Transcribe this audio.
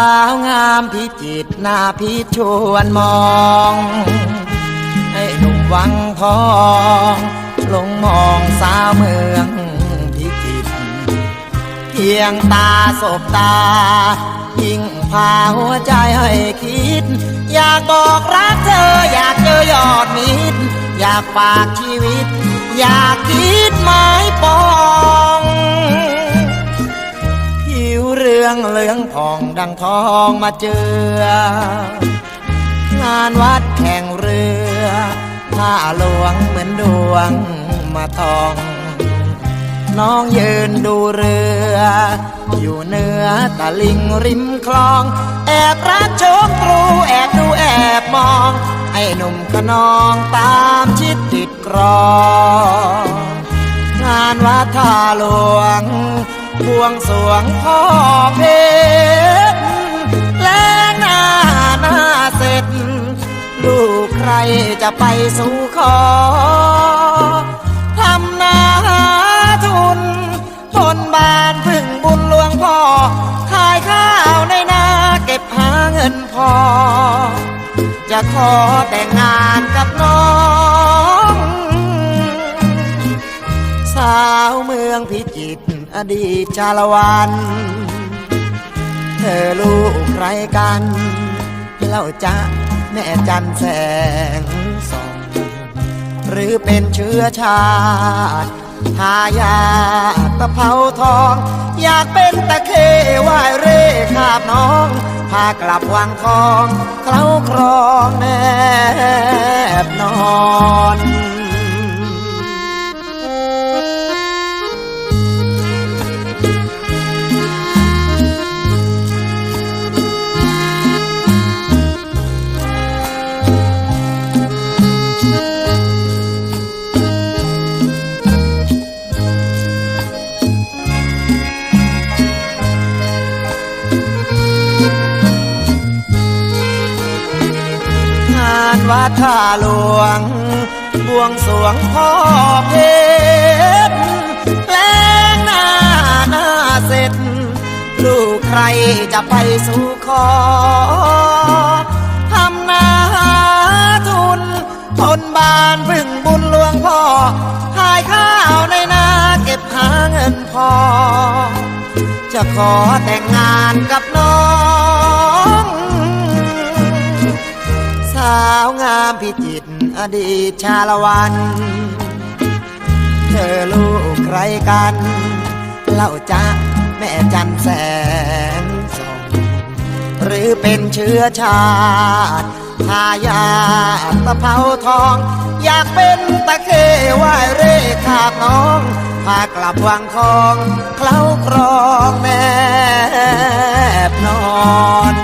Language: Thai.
าวงามพิจิตหน้าพิชวนมอง ให้หนุ่มวังทองลงมองสาวเมืองพิจิต เพียงตาสบตา ยิ่งพาหัวใจให้คิด อยากบอกรักเธอ อยากเจอยอดมิตร อยากฝากชีวิต อยากคิดหมายปอง เรื่องเหลืองผ่องดังทองมาเจืองานวัดแข่งเรือผ้าหลวงเหมือนดวงมาทอง น้องยืนดูเรือ อยู่เนื้อตะลิงริมคลอง แอบรักโชมตรูแอบดูแอบมอง ไอ้หนุ่มขนองตามชิดติดกรองงานวัดท่าหลวง บวงสวงพ่อเพชรและหน้าหน้าเสร็จ ลูกใครจะไปสู่ขอทำนาหาทุนทนบานพึ่งบุญหลวงพ่อ ขายข้าวในนาเก็บหาเงินพอ จะขอแต่งงาน สาวเมืองพิจิตรอดีตชาละวัน เธอลูกใครกันเล่าจ๊ะแม่จันแสงส่องหรือเป็นเชื้อชาติทายาทตะเภาทอง อยากเป็นตะเควายเร่ขาบน้อง พากลับวังทอง เคล้าครองแนบนอน วัดท่าหลวง บวงสรวงพ่อเพชรแลงหน้าหน้าเสร็จ ลูกใครจะไปสู่ขอทำนาหาทุนทนบานพึ่งบุญหลวงพ่อขายข้าวในนาเก็บหาเงินพอ จะขอแต่งงานกับน้องาวงามพิจิตอดีตชาละวัน เธอลูกใครกัน เล่าจ้าแม่จันแสงสองหรือเป็นเชื้อชาติทายาตะเภาทอง อยากเป็นตะเควายเร่ขาบน้อง พากลับวังทองเคล้าครองแน่นอน